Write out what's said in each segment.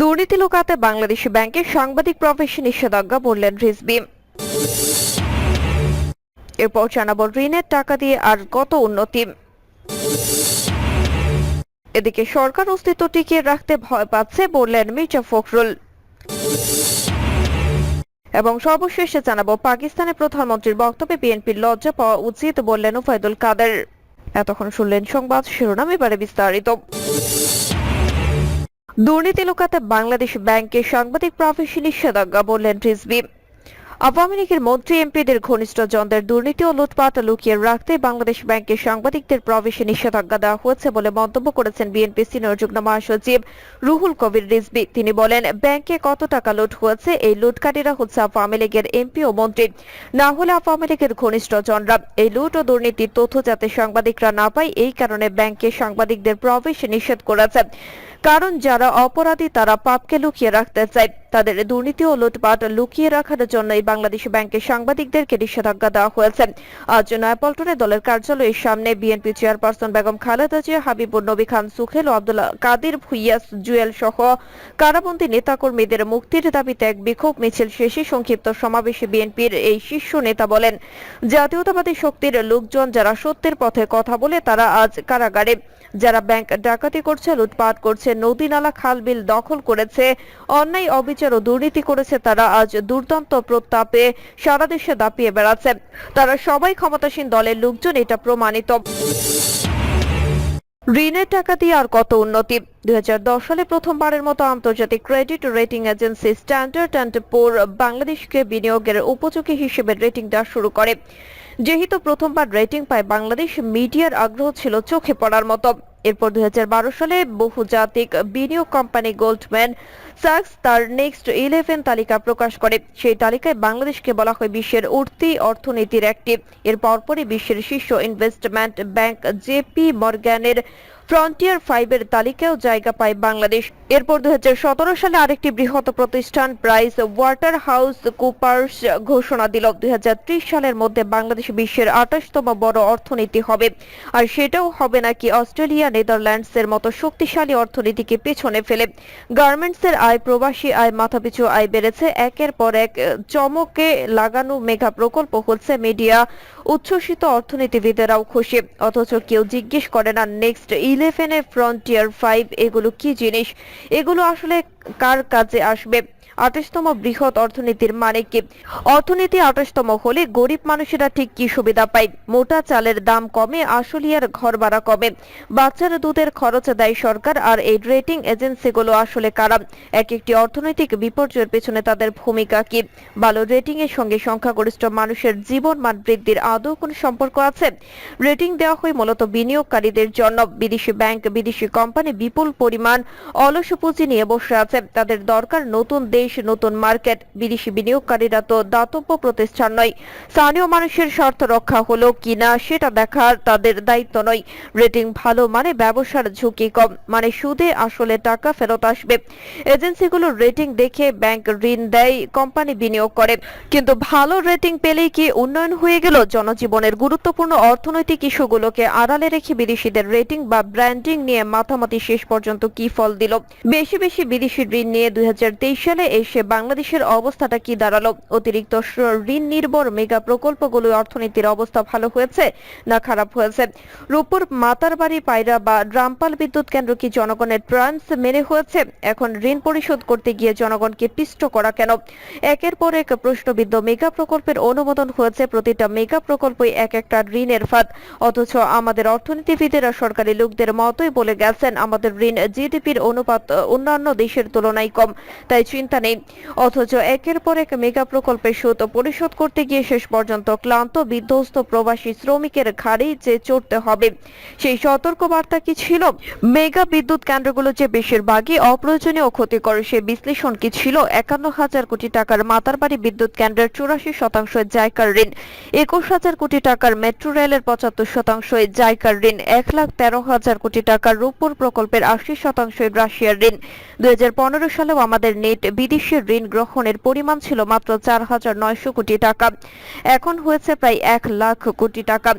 দুর্নীতি লুকাতে বাংলাদেশি ব্যাংকের সাংবাদিক প্রবেশে নিষেধাজ্ঞা বললেন রিজবি এরপর জানাব ঋণের টাকা দিয়ে আর কত উন্নতি। এদিকে সরকার অস্তিত্ব টিকিয়ে রাখতে ভয় পাচ্ছে বললেন মির্জা ফখরুল। এবং সর্বশেষে জানাব পাকিস্তানের প্রধানমন্ত্রীর বক্তব্যে বিএনপির লজ্জা পাওয়া উচিত বললেন ওবায়দুল কাদের। এতক্ষণ শুনলেন সংবাদ শিরোনাম, এবারে বিস্তারিত। দুর্নীতি লুকাতে বাংলাদেশ ব্যাংকের সাংবাদিক প্রবেশে সদজ্ঞা বললেন রিজভি আওয়ামী লীগের মন্ত্রী এমপিদের ঘনিষ্ঠ জনদের দুর্নীতি ও লুটপাট লুকিয়ে রাখতে বাংলাদেশ ব্যাংকে সাংবাদিকদের প্রবেশে নিষেধাজ্ঞা দেওয়া হয়েছে বলে মন্তব্য করেছেন বিএনপি সিনিয়র যুগ্ম মহাসচিব রুহুল কবির রিজভি। তিনি বলেন, ব্যাংকে কত টাকা লুট হয়েছে, এই লুটকারীরা হচ্ছে আওয়ামী লীগের এমপি ও মন্ত্রী। না হলে আওয়ামী লীগের ঘনিষ্ঠ জনরা। এই লুট ও দুর্নীতির তথ্য যাতে সাংবাদিকরা না পায়, এই কারণে ব্যাংকে সাংবাদিকদের প্রবেশে নিষেধ করেছে। কারণ যারা অপরাধী, তারা পাপকে লুকিয়ে রাখতে চায়। তাদের দুর্নীতি ও লুটপাট লুকিয়ে রাখার জন্যই বাংলাদেশ ব্যাংকের সাংবাদিকদেরকে নিষেধাজ্ঞা দেওয়া হয়েছে। আজ নয়াপল্টনে দলের কার্যালয়ের সামনে বিএনপি চেয়ারপারসন বেগম খালেদা জিয়া, হাবিবুর নবী খান সুখেল ও আব্দুল্লাহ কাদির ভুইয়া জুয়েল সহ কারাবন্দী নেতাকর্মীদের মুক্তির দাবিতে এক বিক্ষোভ মিছিল শেষে সংক্ষিপ্ত সমাবেশে বিএনপির এই শীর্ষ নেতা বলেন, জাতীয়তাবাদী শক্তির লোকজন যারা সত্যের পথে কথা বলে তারা আজ কারাগারে। যারা ব্যাংক ডাকাতি করছে, লুটপাট করছে, নদী নালা, খাল বিল দখল করেছে, অন্যায়, অবিচার ও দুর্নীতি করেছে তারা আজ দুর্দান্ত প্রতাপে সারা দেশে দাপিয়ে বেড়াচ্ছে তারা সবাই ক্ষমতাসীন দলের লোকজন, এটা প্রমাণিত। ঋণের টাকা দিয়ে আর কত উন্নতি? দুই হাজার দশ সালে প্রথমবারের মতো আন্তর্জাতিক credit rating agency Standard and Poor বাংলাদেশকে বিনিয়োগের উপযোগী হিসেবে রেটিং দেওয়া শুরু করে। যেহেতু প্রথমবার রেটিং পায় বাংলাদেশ, মিডিয়ার আগ্রহ ছিল চোখে পড়ার মতো। এরপর দুই হাজার বারো সালে বহুজাতিক বিনিয়োগ কোম্পানি গোল্ডম্যান স্যাক্স তার নেক্সট ইলেভেন তালিকা প্রকাশ করে। সেই তালিকায় বাংলাদেশকে বলা হয় বিশ্বের উঠতি অর্থনীতির একটি। এর পরপরই বিশ্বের শীর্ষ ইনভেস্টমেন্ট ব্যাংক জেপি মর্গ্যানের ফ্রন্টিয়ার ফাইভের তালিকায়ও জায়গা পায় বাংলাদেশ। এরপর দুই হাজার সতেরো সালে আরেকটি বৃহৎ প্রতিষ্ঠান প্রাইস ওয়াটার হাউস কুপার্স ঘোষণা দিল। দুই হাজার ত্রিশ সালের মধ্যে বাংলাদেশ বিশ্বের আঠাশতম বড় অর্থনীতি হবে। আর সেটাও হবে নাকি অস্ট্রেলিয়া নেদারল্যান্ডস এর মতো শক্তিশালী অর্থনীতিকে পেছনে ফেলে। গার্মেন্টস এর আয়, প্রবাসী আয়, মাথাপিছু আয় বেড়েছে। একের পর এক চমকে লাগানো মেগা প্রকল্প হচ্ছে মিডিয়া উচ্ছ্বসিত অর্থনীতিবিদেরাও খুশি। অথচ কেউ জিজ্ঞেস করে না নেক্সট ইলেভেনের ফ্রন্টিয়ার ফাইভ এগুলো কি জিনিস? এগুলো আসলে কার কাজে আসবে? আঠাশতম বৃহৎ অর্থনীতির মানে কি? অর্থনীতি আঠাশতম হলে গরিব মানুষেরা ঠিক কি সুবিধা পায়? মোটা চালের দাম কমে আশুলিয়ার ঘর ভাড়া কমে। বাচ্চার দুধের খরচ দেয় সরকার আর এই রেটিং এজেন্সিগুলো আসলে কারা? এক একটি অর্থনৈতিক বিপর্যয়ের পেছনে তাদের ভূমিকা কি? ভালো রেটিং এর সঙ্গে সংখ্যাগরিষ্ঠ মানুষের জীবন মান বৃদ্ধির আদৌ কোনো সম্পর্ক আছে? রেটিং দেওয়া হয় মূলত বিনিয়োগকারীদের জন্য। বিদেশি ব্যাংক বিদেশি কোম্পানি বিপুল পরিমাণ অলস পুঁজি নিয়ে বসে আছে। তাদের দরকার নতুন দেশ, নতুন মার্কেট, বিদেশি বিনিয়োগকারীরা তো দাতব্য প্রতিষ্ঠান নয়। স্থানীয় মানুষের স্বার্থ রক্ষা হলো কিনা সেটা দেখার তাদের দায়িত্ব নয়। রেটিং ভালো মানে ব্যবসার ঝুঁকি কম মানে সুদে আসলে টাকা ফেরত আসবে। এজেন্সিগুলোর রেটিং দেখে ব্যাংক ঋণ দেয়, কোম্পানি বিনিয়োগ করে। কিন্তু ভালো রেটিং পেলেই কি উন্নয়ন হয়ে গেল? জনজীবনের গুরুত্বপূর্ণ অর্থনৈতিক ইস্যুগুলোকে আড়ালে রেখে বিদেশিদের রেটিং বা ব্র্যান্ডিং নিয়ে মাথামাতি শেষ পর্যন্ত কি ফল দিল? বেশি বেশি বিদেশি ঋণ নিয়ে দুই হাজার তেইশ সালে এসে বাংলাদেশের অবস্থাটা কি দাঁড়াল? অতিরিক্ত ঋণ নির্ভর মেগা প্রকল্পগুলো অর্থনীতির অবস্থা ভালো হয়েছে না খারাপ হয়েছে? রূপপুর মাতারবাড়ি পায়রা বা ড্রামপাল বিদ্যুৎ কেন্দ্র কি জনগণের প্রান্স মেনে হয়েছে? এখন ঋণ পরিশোধ করতে গিয়ে জনগণকে পিষ্ট করা কেন? একের পর এক প্রশ্নবিদ্ধ মেগা প্রকল্পের অনুমোদন হয়েছে, প্রতিটা মেগা প্রকল্পই এক একটা ঋণের ফাঁদ। অথচ আমাদের অর্থনীতিবিদেরা সরকারি লোকদের মতোই বলে গেছেন, আমাদের ঋণ জিডিপির অনুপাত অন্যান্য দেশের তুলনায় কম, তাই চিন্তা নেই। অথচ একের পর এক মেগা প্রকল্পের সুদ পরিশোধ করতে গিয়ে শেষ পর্যন্ত ক্লান্ত, বিধ্বস্ত প্রবাসী শ্রমিকের ঘাড়েই যে চড়তে হবে, সেই সতর্ক বার্তা কি ছিল? মেগা বিদ্যুৎ কেন্দ্রগুলো যে বেশিরভাগই অপ্রয়োজনীয় ক্ষতিকর, সে বিশ্লেষণ কি ছিল? একান্ন হাজার কোটি টাকার মাতারবাড়ি বিদ্যুৎ কেন্দ্রের চুরাশি শতাংশ জায়কার ঋণ, একুশ হাজার কোটি টাকার মেট্রো রেলের পঁচাত্তর শতাংশ জায়কার ঋণ, এক লাখ তেরো হাজার কোটি টাকার রূপপুর প্রকল্পের আশি শতাংশ রাশিয়ার ঋণ, দুই হাজার সালেও আমাদের নেট বিদেশি ঋণ গ্রহণের পরিমাণ ছিল মাত্র চার হাজার নয়শো কোটি টাকা। এখন হয়েছে প্রায় এক লাখ কোটি টাকা।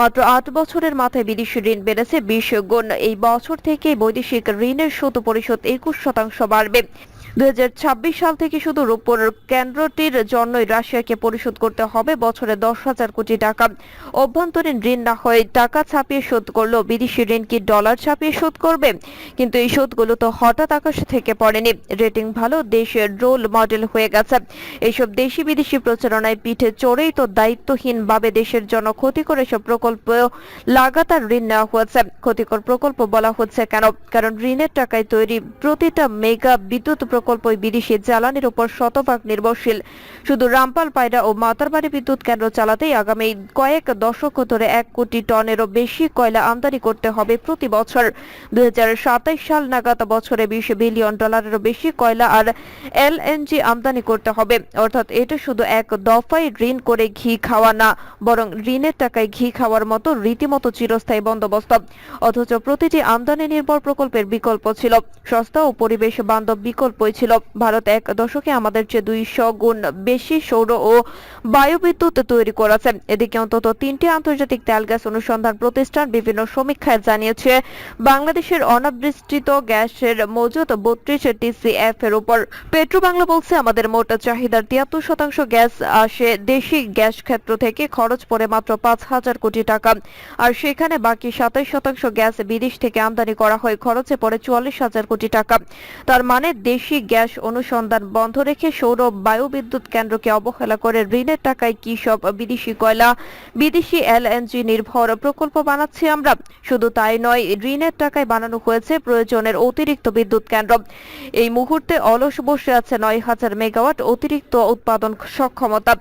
মাত্র আট বছরের মাথায় বিদেশি ঋণ বেড়েছে বিশ গুণ। এই বছর থেকে বৈদেশিক ঋণের সুদ পরিশোধ একুশ শতাংশ বাড়বে। দুই হাজার ছাব্বিশ সাল থেকে শুধু রূপোর কেন্দ্রটির জন্যই রাশিয়াকে পরিশোধ করতে হবে, বছরে দশ হাজার কোটি টাকা। অভ্যন্তরীণ ঋণ না হয়ে টাকা ছাপিয়ে শোধ করলেও বিদেশি ঋণ কি ডলার ছাপিয়ে শোধ করবে? কিন্তু এই শোধগুলো তো হঠাৎ আকাশে থেকে পড়েনি। রেটিং ভালো, দেশের রোল মডেল হয়ে গেছে। এইসব দেশি বিদেশি প্রচারণায় পিঠে চড়েই তো দায়িত্বহীন ভাবে দেশের জন্য ক্ষতিকর এসব প্রকল্প লাগাতার ঋণ নেওয়া হয়েছে। ক্ষতিকর প্রকল্প বলা হচ্ছে কেন? কারণ ঋণের টাকায় তৈরি প্রতিটা মেগা বিদ্যুৎ প্রকল্পই বিদেশি জ্বালানির উপর শতভাগ নির্ভরশীল। শুধু রামপাল, পায়রা ও মাতারবাড়ি বিদ্যুৎ কেন্দ্র চালাতেই আগামী কয়েক দশক ধরে এক কোটি টনেরও বেশি কয়লা আমদানি করতে হবে প্রতি বছর। দুই সাল নাগাদ বছরে বিশ বিলিয়ন ডলারেরও বেশি কয়লা আর এলএনজি আমদানি করতে হবে। অর্থাৎ এটা শুধু এক দফায় ঋণ করে ঘি খাওয়া না, বরং ঋণের টাকায় ঘি খাওয়ার মতো রীতিমতো চিরস্থায়ী বন্দোবস্ত। অথচ প্রতিটি আমদানি নির্ভর প্রকল্পের বিকল্প ছিল। সস্তা ও পরিবেশ বান্ধব বিকল্পই ছিল ভারত এক দশকে আমাদের চেয়ে দুইশো গুণ বেশি সৌর ও বায়ুবিদ্যুৎ তৈরি করেছে। এদিকে অন্তত তিনটি আন্তর্জাতিক তেল গ্যাস অনুসন্ধান প্রতিষ্ঠান বিভিন্ন সমীক্ষায় জানিয়েছে, বাংলাদেশের অনাবৃষ্টিত গ্যাসের মজুদ বত্রিশ টিসিএফ এর উপর। পেট্রো বাংলা বলছে, আমাদের মোট চাহিদার তিয়াত্তর শতাংশ গ্যাস আসে দেশি গ্যাস ক্ষেত্র থেকে, খরচ পড়ে মাত্র পাঁচ হাজার কোটি টাকা। আর সেখানে বাকি সাতাশ শতাংশ গ্যাস বিদেশ থেকে আমদানি করা হয়, খরচে পড়ে চুয়াল্লিশ হাজার কোটি টাকা। তার মানে দেশি গ্যাস অনুসন্ধান বন্ধ রেখে সৌর বায়ু বিদ্যুৎ কেন্দ্রকে অবহেলা করে ঋণের টাকায় কি সব বিদেশি কয়লা? বিদেশি এলএনজি নির্ভর প্রকল্প বানাচ্ছি আমরা। শুধু তাই নয়, ঋণের টাকায় বানানো হয়েছে প্রয়োজনের অতিরিক্ত বিদ্যুৎ কেন্দ্র। এই মুহূর্তে অলস বসে আছে নয় হাজার মেগাওয়াট অতিরিক্ত উৎপাদন সক্ষমতা।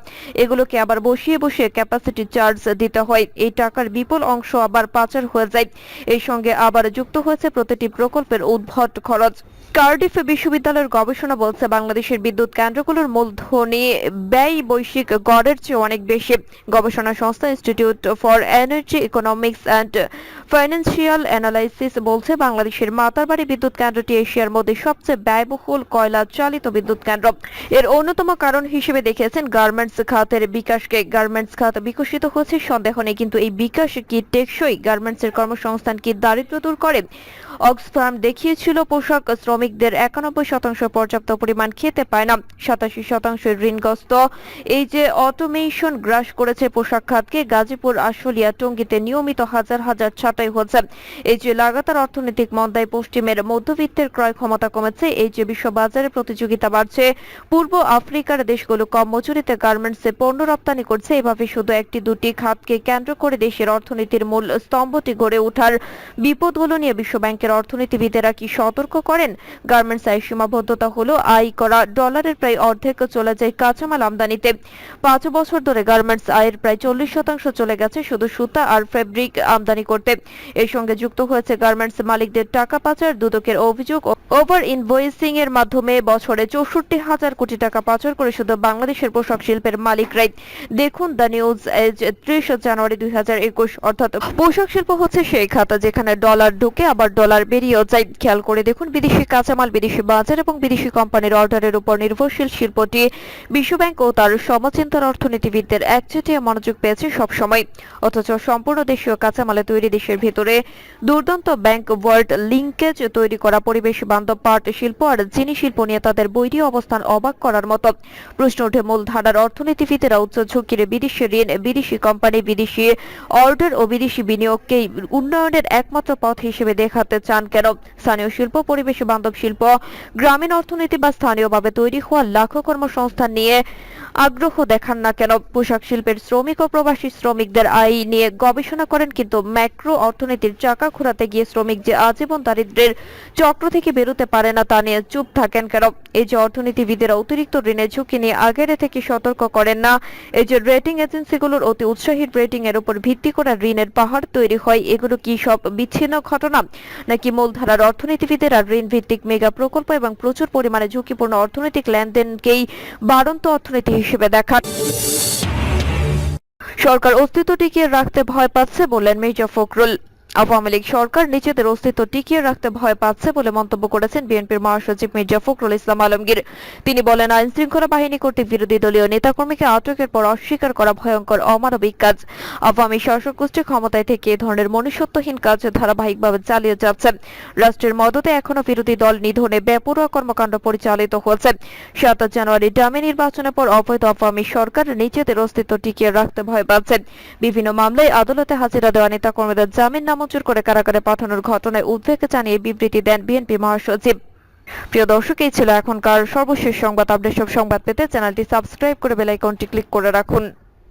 এগুলোকে আবার বসিয়ে বসিয়ে ক্যাপাসিটি চার্জ দিতে হয়। এই টাকার বিপুল অংশ আবার পাচার হয়ে যায়। এই সঙ্গে আবার যুক্ত হয়েছে প্রতিটি প্রকল্পের উদ্ভট খরচ। কার্ডিফ বিশ্ববিদ্যালয়ের গবেষণা বলছে, বাংলাদেশের বিদ্যুৎ কেন্দ্রগুলোর মূলধনী ব্যয় বৈশ্বিক গড়ের চেয়ে অনেক বেশি। গবেষণা সংস্থা institute for energy economics and financial analysis বলছে, বাংলাদেশের মাতারবাড়ি বিদ্যুৎ কেন্দ্রটি এশিয়ার মধ্যে সবচেয়ে ব্যয়বহুল কয়লা চালিত বিদ্যুৎ কেন্দ্র। এর অন্যতম কারণ হিসেবে দেখেছেন, গার্মেন্টস খাতের বিকাশকে গার্মেন্টস খাত বিকশিত হচ্ছে। সন্দেহ নেই, কিন্তু এই বিকাশ কি টেকসই? গার্মেন্টসের কর্মসংস্থান কি দারিদ্র দূর করে? অক্সফার্ম দেখিয়েছিল পোশাক শ্রমিকদের একানব্বই শতাংশ পর্যাপ্ত পরিমাণ খেতে পায় না। সাতাশি শতাংশ ঋণগ্রস্ত। এই যে অটোমেশন গ্রাস করেছে পোশাক খাতকে, গাজীপুর, আশুলিয়া, টঙ্গীতে নিয়মিত হাজার হাজার ছাঁটাই হচ্ছে। এই যে লাগাতার অর্থনৈতিক মন্দায় পশ্চিমের মধ্যবিত্তের ক্রয় ক্ষমতা কমেছে, এই যে বিশ্ব বাজারে প্রতিযোগিতা বাড়ছে, পূর্ব আফ্রিকার দেশগুলো কম মজুরিতে গার্মেন্টসে পণ্য রপ্তানি করছে, এভাবে শুধু একটি দুটি খাতকে কেন্দ্র করে দেশের অর্থনীতির মূল স্তম্ভটি গড়ে ওঠার বিপদগুলো নিয়ে বিশ্ব ব্যাংকের অর্থনীতিবিদেরা কি সতর্ক করেন? গার্মেন্টস আয় সীমাবদ্ধতা হলো আয় করা। ডলারের প্রায় অর্ধেক চলে যায় কাঁচামাল আমদানিতে। পাঁচ বছর ধরে গার্মেন্টস আয়ের প্রায় চল্লিশ শতাংশ চলে গেছে শুধু সুতা আর ফেব্রিক আমদানি করতে। এর সঙ্গে যুক্ত হয়েছে গার্মেন্টস মালিকদের টাকা পাচার, দুদকের অভিযোগ ওভার ইনভয়েসিং এর মাধ্যমে বছরে চৌষট্টি হাজার কোটি টাকা পাচার করে শুধু বাংলাদেশের পোশাক শিল্পের মালিকরাই। দেখুন দ্য নিউজ এজ ত্রিশ জানুয়ারি দুই হাজার একুশ, অর্থাৎ পোশাক শিল্প হচ্ছে সেই খাতা যেখানে ডলার ঢুকে আবার ডলার বেরিয়েও যায়। খেয়াল করে দেখুন বিদেশি কাঁচামাল বিদেশি বাজার এবং বিদেশি কোম্পানির অর্ডারের উপর নির্ভরশীল শিল্পটি বিশ্বব্যাংক ও তার সমচিন্তর অর্থনীতিবিদদের একচেটিয়া মনোযোগ পেয়েছে সবসময়। অথচ সম্পূর্ণ দেশীয় কাঁচামালে তৈরি দেশের ভিতরে দুর্দান্ত ব্যাংক ওয়ার্ল্ড লিঙ্কেজ তৈরি করা পরিবেশ বান্ধব পাট শিল্প আর চিনি শিল্প নিয়ে তাদের বৈরী অবস্থান অবাক করার মতো। প্রশ্ন ওঠে, মূলধারার অর্থনীতিবিদেরা উচ্চ ঝুঁকির বিদেশি ঋণ, বিদেশি কোম্পানি, বিদেশি অর্ডার ও বিদেশি বিনিয়োগকেই উন্নয়নের একমাত্র পথ হিসেবে দেখাতে চান কেন? স্থানীয় শিল্প পরিবেশ বান্ধব শিল্প গ্রামীণ অর্থনীতি বা স্থানীয়ভাবে তৈরি হওয়া লাখো কর্মসংস্থান নিয়ে আগ্রহ দেখান না কেন? পোশাক শিল্পের শ্রমিক ও প্রবাসী শ্রমিকদের আয় নিয়ে গবেষণা করেন কিন্তু ম্যাক্রো অর্থনীতির চাকা ঘোরাতে গিয়ে শ্রমিক যে আজীবন দারিদ্র্যের চক্র থেকে বেরোতে পারে না তা নিয়ে চুপ থাকেন কেন? এই যে অর্থনীতিবিদেরা অতিরিক্ত ঋণের ঝুঁকি নিয়ে আগের থেকে সতর্ক করেন না, এই যে রেটিং এজেন্সিগুলোর অতি উৎসাহী রেটিং এর উপর ভিত্তি করে ঋণের পাহাড় তৈরি হয়, এগুলো কি সব বিচ্ছিন্ন ঘটনা? নাকি মূলধারার অর্থনীতিবিদেরা ঋণ ভিত্তিক মেগা প্রকল্প এবং প্রচুর পরিমাণে ঝুঁকিপূর্ণ অর্থনৈতিক লেনদেনকেই বাড়ন্ত অর্থনীতি হিসেবে দেখান সরকার অস্তিত্ব টিকিয়ে রাখতে ভয় পাচ্ছে বললেন মির্জা ফখরুল। আওয়ামী লীগ সরকার নিজেদের অস্তিত্ব টিকিয়ে রাখতে ভয় পাচ্ছে বলে মন্তব্য করেছেন বিএনপির মহাসচিব মির্জা ফখরুল ইসলাম আলমগীর। তিনি বলেন আইন শৃঙ্খলা বাহিনী কর্তৃক বিরোধী দলীয় নেতাকর্মীকে আটকের পর অস্বীকার করা ভয়ঙ্কর, অমানবিক কাজ। আওয়ামী শাসক গোষ্ঠী ক্ষমতায় থেকে এ ধরনের মনুষ্যত্বহীন কাজ ধারাবাহিকভাবে চালিয়ে যাচ্ছে। রাষ্ট্রের মদতে এখনও বিরোধী দল নিধনে বেপরোয়া কর্মকাণ্ড পরিচালিত হচ্ছে সাত জানুয়ারি ডামি নির্বাচনের পর অবৈধ আওয়ামী সরকার নিজেদের অস্তিত্ব টিকিয়ে রাখতে ভয় পাচ্ছে। বিভিন্ন মামলায় আদালতে হাজিরা দেওয়া নেতা কর্মীদের জামিন নামঞ্জুর করে কারাগারে পাঠানোর ঘটনায় উদ্বেগ জানিয়ে বিবৃতি দেন বিএনপি মহাসচিব। প্রিয় দর্শক, এই ছিল এখনকার সর্বশেষ সংবাদ। আপডেট সব সংবাদ পেতে চ্যানেলটি সাবস্ক্রাইব করে বেলাইকনটি ক্লিক করে রাখুন।